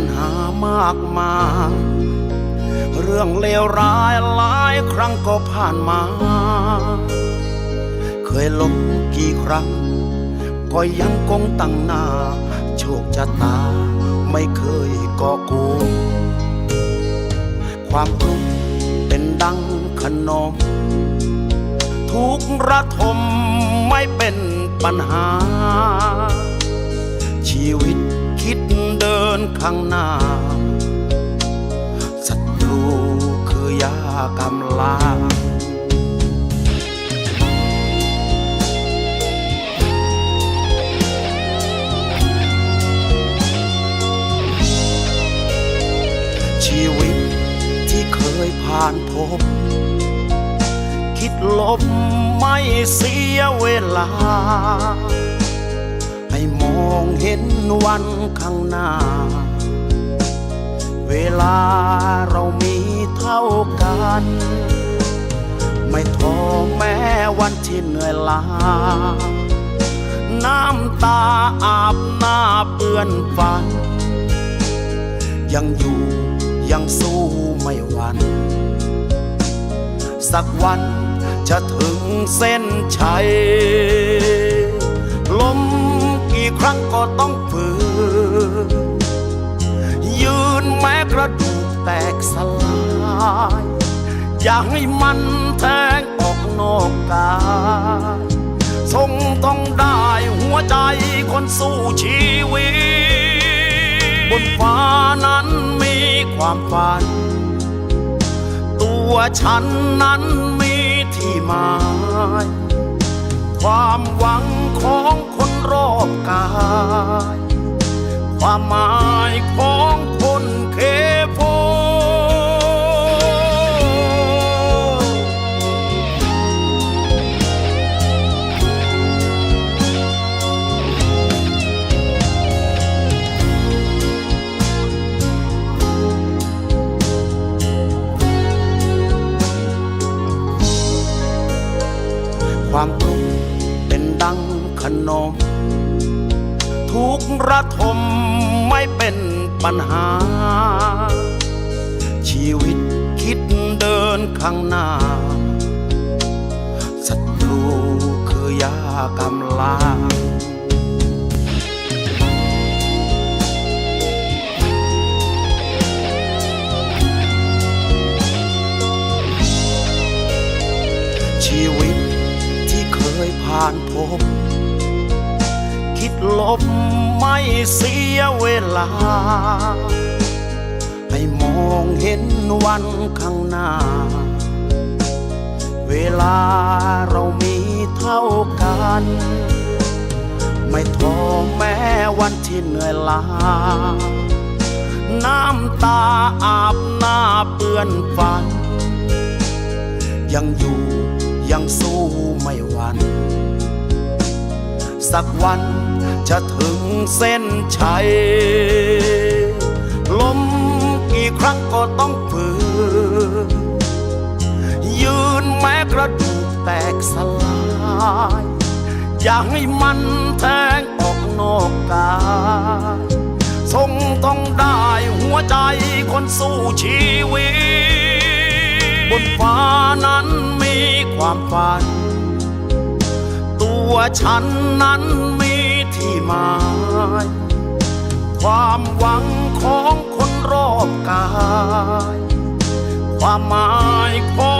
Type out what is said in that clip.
ญหามากมายเรื่องเลวร้ายหลายครั้งก็ผ่านมา เคยล้มกี่ครั้ง ก็ยังคงตั้งหน้า โชคชะตาไม่เคยก่อกูความทุกข์เป็นดังขนม ทุกระทมไม่เป็นปัญหา ชีวิตคิด นข้างหน้าศัตรูคือยากำลางชีวิตที่เคยผ่านพบ คิดลบไม่เสียเวลา องเห็นวันข้างหน้า เวลาเรามีเท่ากัน ไม่ท้อแม้วันที่เหนื่อยล้า น้ำตาอาบหน้าเปื้อนฝัน ยังอยู่ยังสู้ไม่หวันสักวันจะถึงเส้นชัยลม กี่ครั้งก็ต้องฝืน ยืนแม้กระดูกแตกสลาย อย่าให้มันแทงออกนอกกายทรงต้องได้หัวใจคนสู้ชีวิต บนฟ้านั้นมีความฝัน ตัวฉันนั้นมีที่หมาย ความหวัง ของคนรอบกาย ความหมายของ นม ทุกระทมไม่เป็นปัญหา ชีวิตคิดเดินข้างหน้าศัตรูคือยากำลางชีวิตที่เคยผ่านพบ คิดลบไม่เสียเวลา ให้มองเห็นวันข้างหน้า เวลาเรามีเท่ากัน ไม่ท้อแม้วันที่เหนื่อยล้าน้ำตาอาบหน้าเปื้อนฝัน ยังอยู่ยังสู้ไม่หวั่น สักวันจะถึงเส้นชัยล้มกี่ครั้งก็ต้องฝืนยืนแม้กระดูกแตกสลาย อย่าให้มันแทงออกนอกกายทรงต้องได้หัวใจคนสู้ชีวิต บนฟ้านั้นมีความฝัน ว่าฉันนั้นมีที่หมาย ความหวังของคนรอบกาย ความหมายของ